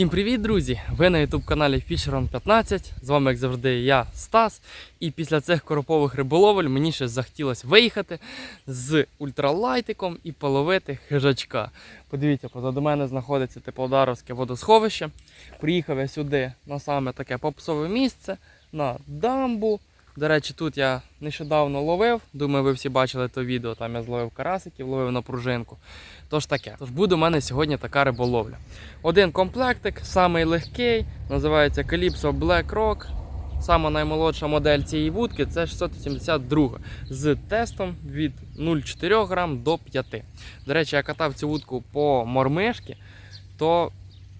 Усім привіт, друзі! Ви на youtube каналі Fisheron 15. З вами, як завжди, я Стас. І після цих коропових риболовель мені ще захотілося виїхати з ультралайтиком і половити хижачка. Подивіться, позаду мене знаходиться Теплодаровське водосховище. Приїхав я сюди на саме таке попсове місце, на дамбу. До речі, тут я нещодавно ловив. Думаю, ви всі бачили то відео. Там я зловив карасиків, ловив на пружинку. Тож таке. Тож буде у мене сьогодні така риболовля. Один комплектик, самий легкий, називається Calypso Black Rock. Сама наймолодша модель цієї вудки це 672 з тестом від 0,4 грам до 5. До речі, я катав цю вудку по мормишки, то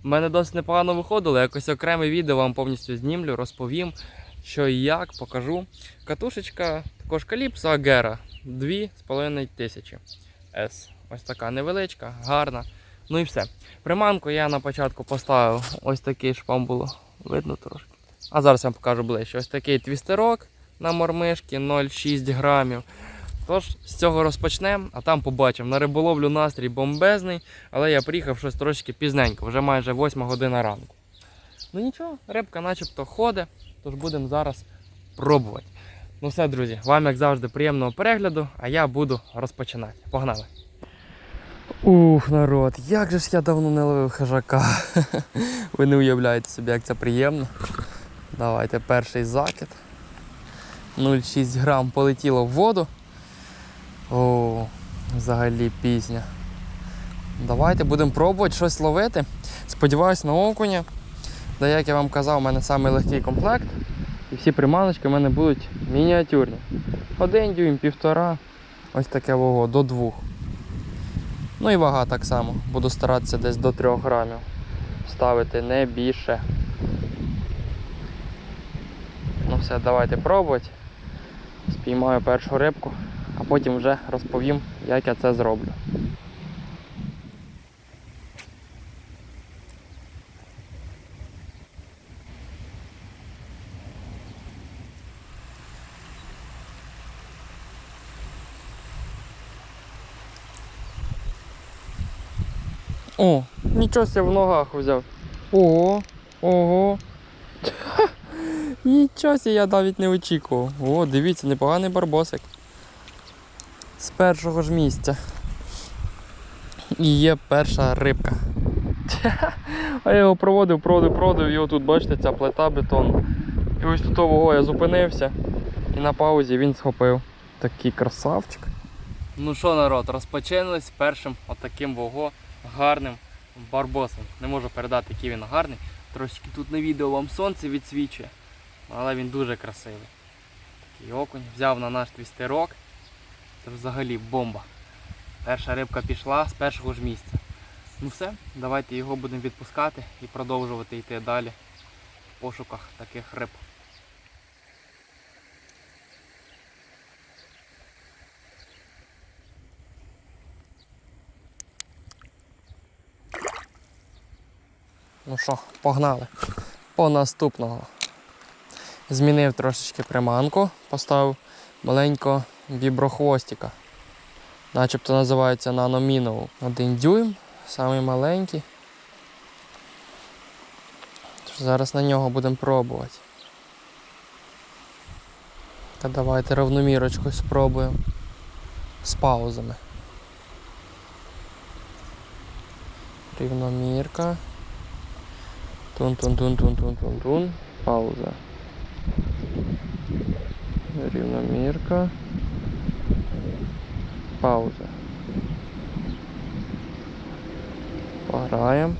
в мене досить непогано виходило. Якось окреме відео вам повністю знімлю, розповім, що і як, покажу. Катушечка також Calypso Agera 2,5 тисячі S. Ось така невеличка, гарна. Ну і все. Приманку я на початку поставив ось такий, щоб вам було видно трошки. А зараз я вам покажу ближче. Ось такий твістерок на мормишки 0,6 грамів. Тож з цього розпочнемо, а там побачимо. На риболовлю настрій бомбезний, але я приїхав щось трошки пізненько, вже майже 8 година ранку. Ну нічого, рибка начебто ходить, тож будемо зараз пробувати. Ну все, друзі, вам як завжди приємного перегляду, а я буду розпочинати. Погнали! Ух, народ, як же ж я давно не ловив хижака. Ви не уявляєте собі, як це приємно. Давайте перший закид. 0,6 грам полетіло в воду. О, взагалі пісня. Давайте будемо пробувати щось ловити. Сподіваюсь на окуня. Да, як я вам казав, у мене самий легкий комплект. І всі приманочки в мене будуть мініатюрні. Один дюйм, півтора. Ось таке вого, до двох. Ну і вага так само. Буду старатися десь до 3 грамів ставити не більше. Ну все, давайте пробувати. Спіймаю першу рибку, а потім вже розповім, як я це зроблю. О, нічого себе в ногах взяв. Ого, ого. Нічого себе я навіть не очікував. О, дивіться, непоганий барбосик. З першого ж місця. І є перша рибка. А я його проводив, проводив, проводив, і отут, бачите, ця плита бетонна. І ось тут ого, я зупинився і на паузі він схопив. Такий красавчик. Ну що, народ, розпочали з першим отаким вого гарним барбосом. Не можу передати, який він гарний. Трошки тут на відео вам сонце відсвічує, але він дуже красивий. Такий окунь. Взяв на наш твістерок. Це взагалі бомба. Перша рибка пішла з першого ж місця. Ну все, давайте його будемо відпускати і продовжувати йти далі в пошуках таких риб. Ну що, погнали. По наступного. Змінив трошечки приманку, поставив маленького віброхвостика. Начебто називається наноміноу. Один дюйм, самий маленький. Зараз на нього будемо пробувати. Та давайте равномірочку спробуємо з паузами. Рівномірка. Тун-тун-тун-тун-тун-тун-тун. Пауза. Рівномірка. Пауза. Пограємо.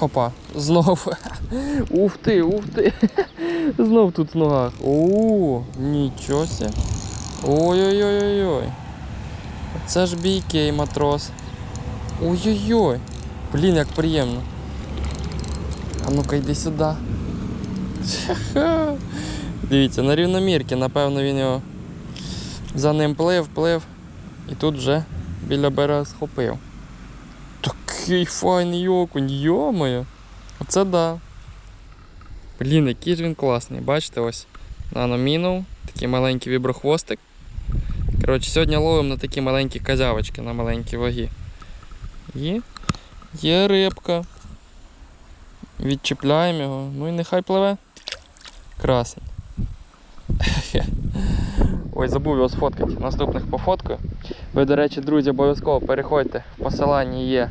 Опа, знов. Ух ти, ух ти. Знов тут в ногах. О, нічого ся. Ой-ой-ой-ой-ой. Це ж бійкей матрос. Ой-ой-ой. Блін, як приємно. А ну-ка йди сюди. Дивіться, на рівномірці, напевно, він його за ним плив, плив. І тут вже біля берега схопив. Такий файний окунь, йомою. Оце да. Блін, який ж він класний. Бачите, ось наномінув, такий маленький віброхвостик. Коротше, сьогодні ловимо на такі маленькі козявочки, на маленькі ваги. І Є рибка. Відчіпляємо його. Ну і нехай пливе. Красень. Ой, забув його сфоткати. Наступних пофоткаю. Ви, до речі, друзі, обов'язково переходьте. В посиланні є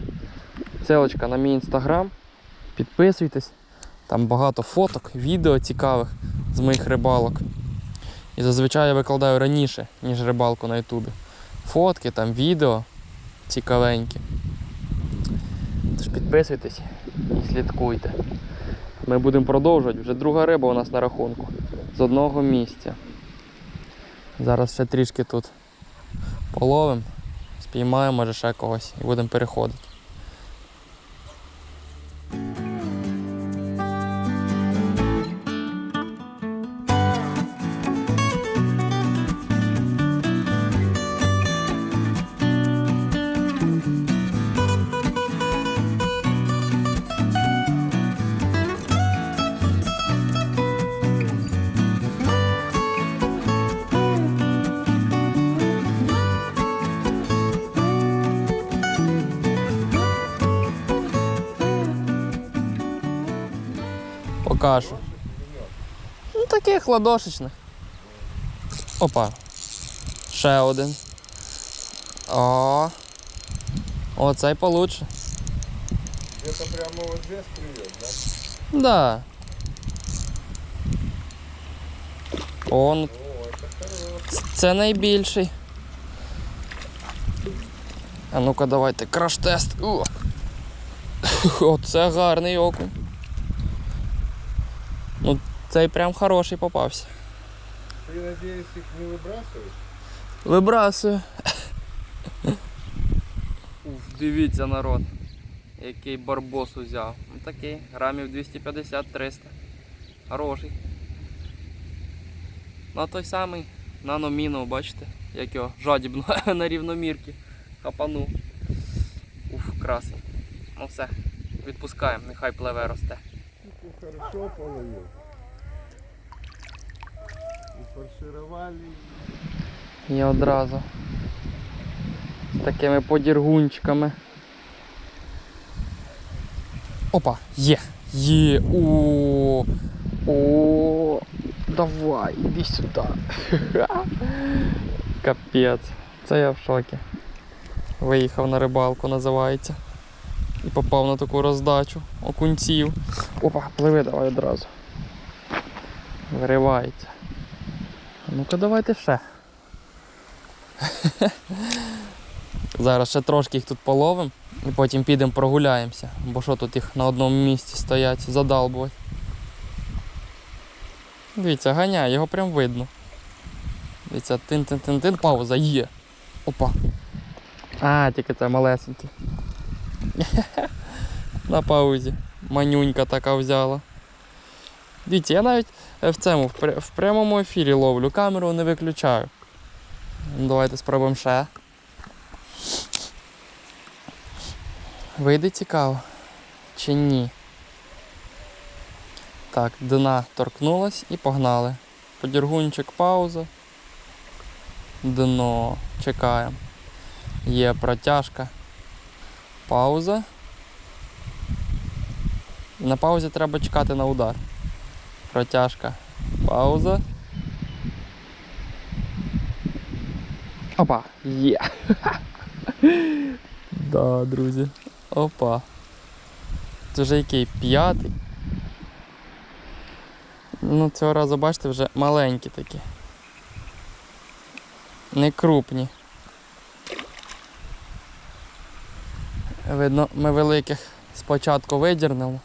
ссылочка на мій інстаграм. Підписуйтесь. Там багато фоток, відео цікавих з моїх рибалок. І зазвичай я викладаю раніше, ніж рибалку на Ютубі. Фотки, там відео цікавенькі. Тож підписуйтесь і слідкуйте. Ми будемо продовжувати. Вже друга риба у нас на рахунку. З одного місця. Зараз ще трішки тут половимо, спіймаємо, може ще когось і будемо переходити. Покажу. Ну таких ладошечних. Опа. Ще один. О. Оцей получше. Это прямо вот здесь клюет, да? Да. Он. О. Це найбільший. А ну-ка давайте краш-тест. О. Оце гарний окунь. Ну, цей прям хороший попався. Ты, надеюсь, их не выбрасываешь? Вибрасую. Уф, дивіться народ. Який барбос узяв. Ну такий, грамів 250-300. Хороший. На той самий наноміну, бачите, як його жадібно на рівномірки хапанув. Уф, красень. Ну все, відпускаємо, нехай пливе росте. Ты хорошо половил. И фаршировали. І одразу з такими подіргунчиками. Опа, є! Є! О! О! Давай, іди сюди. Капець. Це я в шокі. Виїхав на рибалку, називається. І попав на таку роздачу окунців. Опа, пливи давай одразу. Виривається. Ну-ка давайте ще. Зараз ще трошки їх тут половимо і потім підемо прогуляємося. Бо що тут їх на одному місці стоять, задалбувати. Дивіться, ганяє, його прям видно. Дивіться, тин-тин-тин-тин, пауза є. Опа. А, тільки це малесенький. На паузі. Манюнька така взяла. Дивіться, я навіть е, в цьому в, прямому ефірі ловлю, камеру не виключаю. Ну, Давайте спробуємо ще. Вийде цікаво. Чи ні? Так, дна торкнулась і погнали. Подіргунчик пауза. Дно. Чекаємо. Є протяжка. Пауза. На паузі треба чекати на удар. Протяжка. Пауза. Опа, є. да, друзі. Опа. Це вже який п'ятий. Ну, цього разу, бачите, вже маленькі такі. Не крупні. Видно, ми великих спочатку видірнули.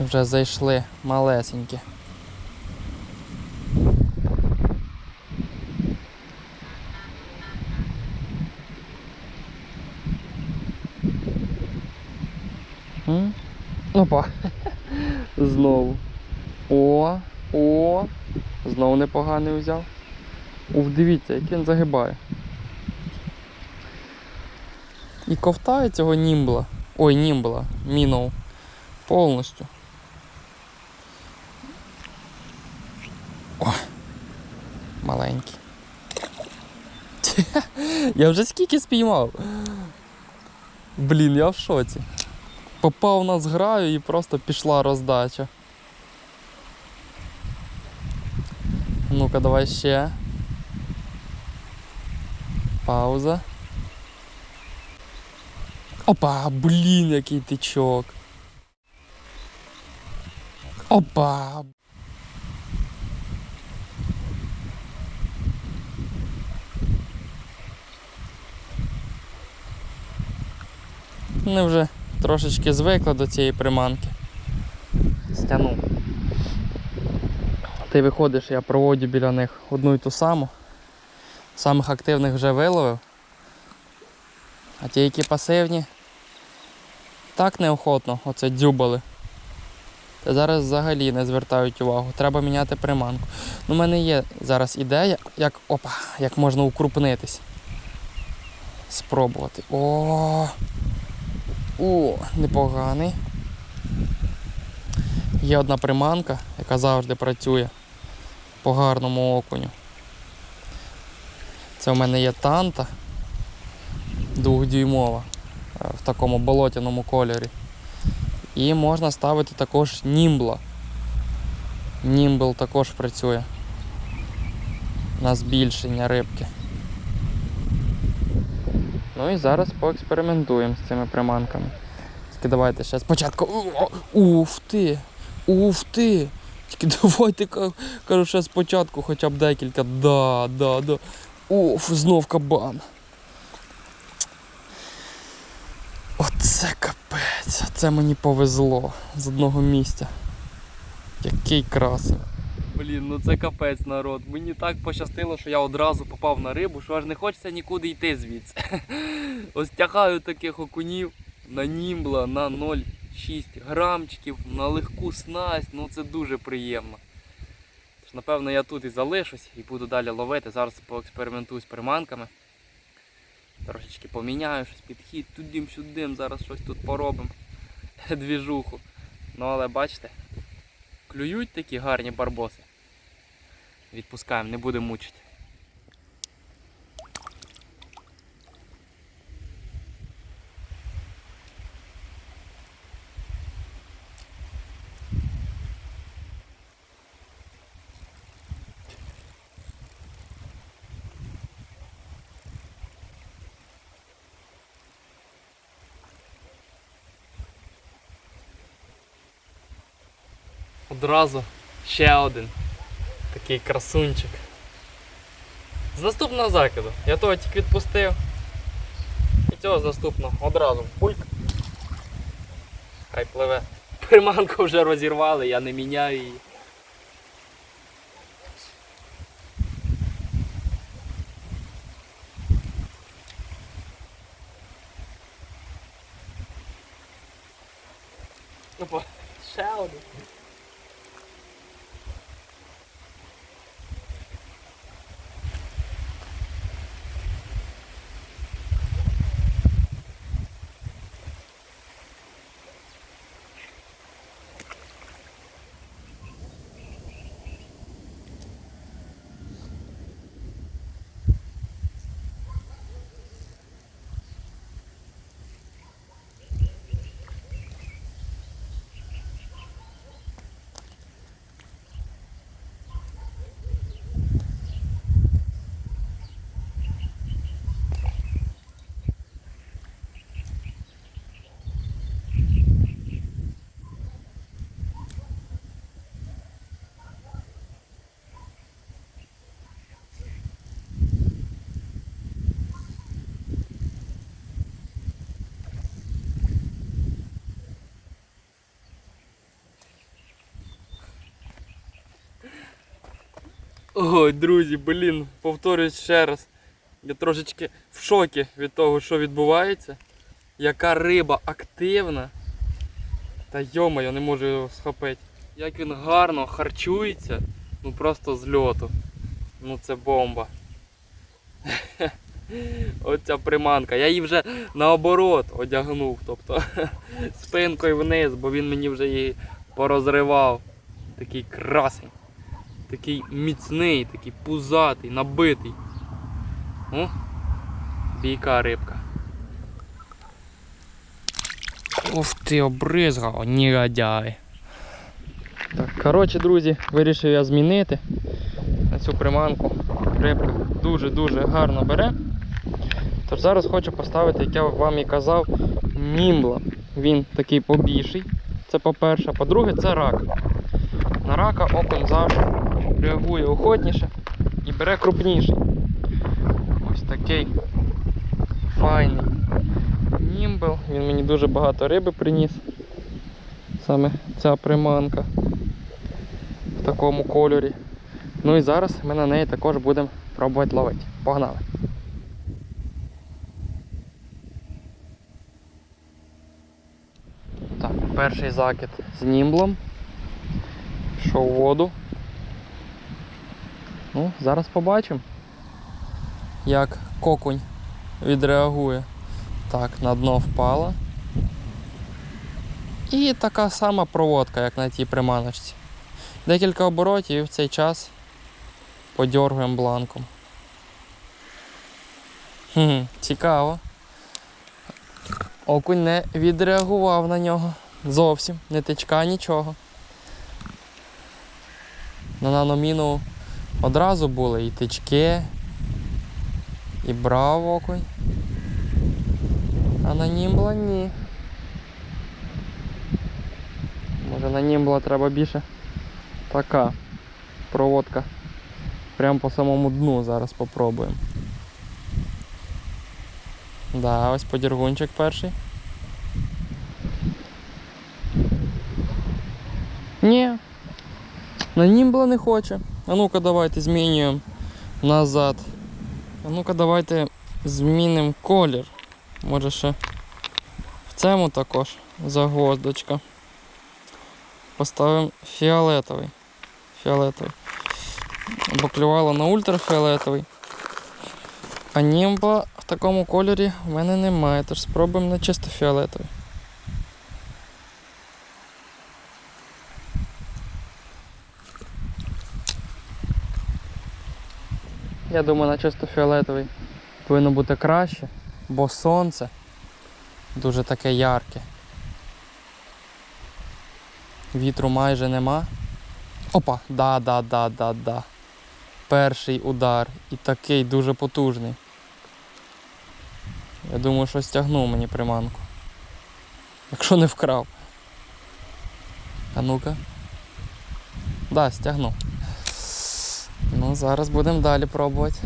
Вже зайшли малесенькі. М? Опа. Знову. О, о. Знову непоганий взяв. Ух, дивіться, як він загибає. І ковтає цього німбла. Ой, німбла, мінов. Повністю. маленький. Я вже скільки спіймав. Блін, я в шоці. Попав на зграю і просто пішла роздача. Ну-ка, давай ще. Пауза. Опа, блін, який тичок. Опа. Вони вже трошечки звикли до цієї приманки. Стягнув. Ти виходиш, я проводжу біля них одну і ту саму. Самих активних вже виловив. А ті, які пасивні, так неохотно оце дзюбали. Та зараз взагалі не звертають увагу. Треба міняти приманку. Ну, у мене є зараз ідея, як опа, як можна укрупнитись. Спробувати. О! О, непоганий. Є одна приманка, яка завжди працює по гарному окуню. Це в мене є танта двохдюймова е, в такому болотяному кольорі. І можна ставити також німбла. Німбл також працює на збільшення рибки. Ну і зараз поекспериментуємо з цими приманками. Тільки давайте ще спочатку. Уф ти! Уф ти! Тільки давайте кажу, ще спочатку хоча б декілька. Да, да, да. Уф, знов кабан. Оце капець. Це мені повезло з одного місця. Який красень. Блін, ну це капець народ. Мені так пощастило, що я одразу попав на рибу, що аж не хочеться нікуди йти звідси. Ось тягаю таких окунів на німбла на 0,6 грамчиків, на легку снасть, ну це дуже приємно. Тож, напевно, я тут і залишусь і буду далі ловити. Зараз поекспериментую з приманками. Трошечки поміняю щось, підхід, тудим-сюдим, зараз щось тут поробимо. Двіжуху. Ну але бачите, клюють такі гарні барбоси. Відпускаємо, не будемо мучити. Одразу ще один такий красунчик. З наступного закиду. Я того тільки відпустив. І цього з наступного одразу пульк. Хай пливе. Приманку вже розірвали, я не міняю її. Опа, ще один. Ой, друзі, блін, повторюсь ще раз. Я трошечки в шокі від того, що відбувається. Яка риба активна. Та йомаю, не можу його схопити. Як він гарно харчується, ну просто з льоту. Ну це бомба. Оця приманка. Я її вже наоборот одягнув. Тобто спинкою вниз, бо він мені вже її порозривав. Такий красень. Такий міцний, такий пузатий, набитий. О, бійка рибка. Ух ти, обризгав, негодяй. Так, коротше, друзі, вирішив я змінити на цю приманку. Рибка дуже-дуже гарно бере. Тож зараз хочу поставити, як я вам і казав, німбла. Він такий побільший. Це по-перше. По-друге, це рак. На рака окунь завжди реагує охотніше і бере крупніший. Ось такий файний німбл. Він мені дуже багато риби приніс. Саме ця приманка в такому кольорі. Ну і зараз ми на неї також будемо пробувати ловити. Погнали! Так, перший закид з німблом. Пішов в воду. Ну, зараз побачимо, як кокунь відреагує. Так, на дно впала. І така сама проводка, як на тій приманочці. Декілька оборотів і в цей час подьоргуємо бланком. Хм, цікаво. Окунь не відреагував на нього. Зовсім, не тичка, нічого. На наноміну одразу були і тички, і брав окунь. А на німбла ні. Може на німбла треба більше така проводка. Прямо по самому дну зараз попробуємо. Да, ось подіргунчик перший. Ні. На німбла не хоче. А ну-ка давайте змінюємо назад. А ну-ка давайте змінимо колір. Може ще в цьому також загвоздочка. Поставимо фіолетовий. Фіолетовий. Бо клювало на ультрафіолетовий. А німба в такому кольорі в мене немає, тож спробуємо на чисто фіолетовий. Я думаю, на чисто фіолетовий повинно бути краще, бо сонце дуже таке ярке. Вітру майже нема. Опа! Да, да, да, да, да. Перший удар і такий дуже потужний. Я думаю, що стягнув мені приманку. Якщо не вкрав. А ну-ка. Да, стягнув. Ну, зараз будемо далі пробувати.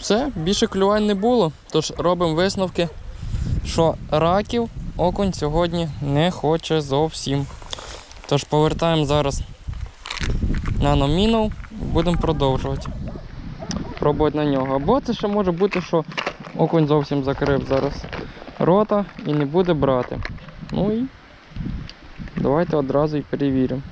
Все, більше клювань не було, тож робимо висновки, що раків окунь сьогодні не хоче зовсім. Тож повертаємо зараз на номінал будемо продовжувати. Пробувати на нього. Або це ще може бути, що окунь зовсім закрив зараз рота і не буде брати. Ну і давайте одразу і перевіримо.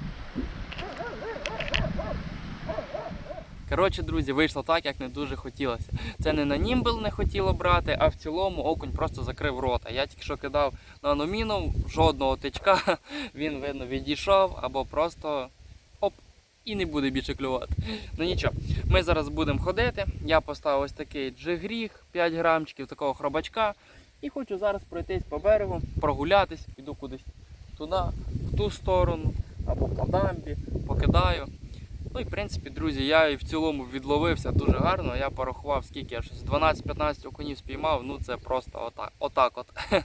Коротше, друзі, вийшло так, як не дуже хотілося. Це не на німбл не хотіло брати, а в цілому окунь просто закрив рота. Я тільки що кидав на номіну, жодного тичка, він, видно, відійшов або просто оп, і не буде більше клювати. Ну нічого, ми зараз будемо ходити. Я поставив ось такий джигріг, 5 грамчиків такого хробачка. І хочу зараз пройтись по берегу, прогулятись, піду кудись туди, в ту сторону, або по дамбі, покидаю. Ну і в принципі, друзі, я і в цілому відловився дуже гарно. Я порахував, скільки я щось 12-15 окунів спіймав. Ну це просто отак, отак от.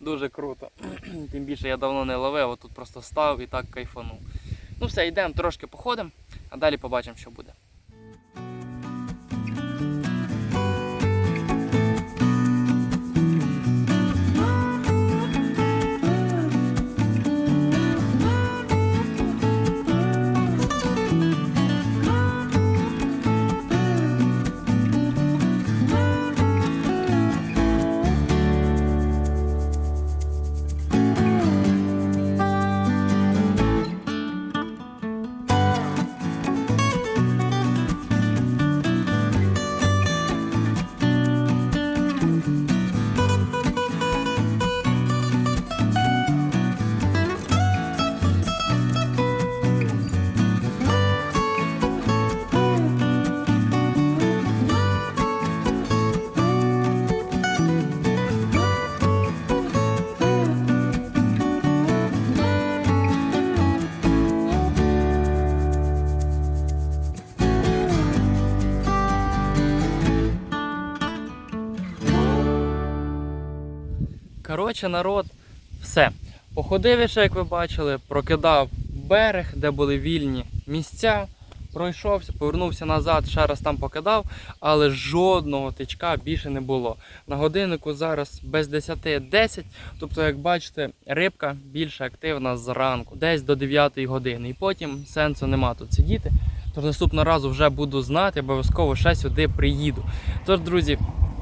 дуже круто. Тим більше я давно не ловив, а тут просто став і так кайфанув. Ну все, йдемо трошки походимо, а далі побачимо, що буде. Коротше, народ, все. Походив ще, як ви бачили, прокидав берег, де були вільні місця. Пройшовся, повернувся назад, ще раз там покидав, але жодного тичка більше не було. На годиннику зараз без 10-10, тобто, як бачите, рибка більш активна зранку, десь до 9 години. І потім сенсу нема тут сидіти. Тож наступного разу вже буду знати, обов'язково ще сюди приїду. Тож, друзі,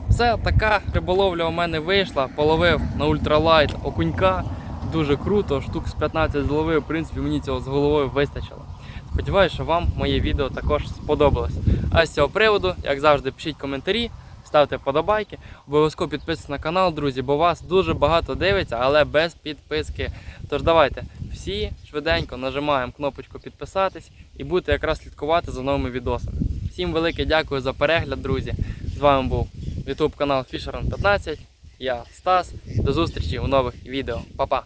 все, така риболовля у мене вийшла. Половив на ультралайт окунька. Дуже круто, штук з 15 зловив. В принципі, мені цього з головою вистачило. Сподіваюся, що вам моє відео також сподобалось. А з цього приводу, як завжди, пишіть коментарі, ставте вподобайки. Обов'язково підписуйтесь на канал, друзі, бо вас дуже багато дивиться, але без підписки. Тож давайте всі швиденько нажимаємо кнопочку підписатись і будете якраз слідкувати за новими відосами. Всім велике дякую за перегляд, друзі. З вами був YouTube канал Fisheron 15. Я Стас. До зустрічі у нових відео. Па-па!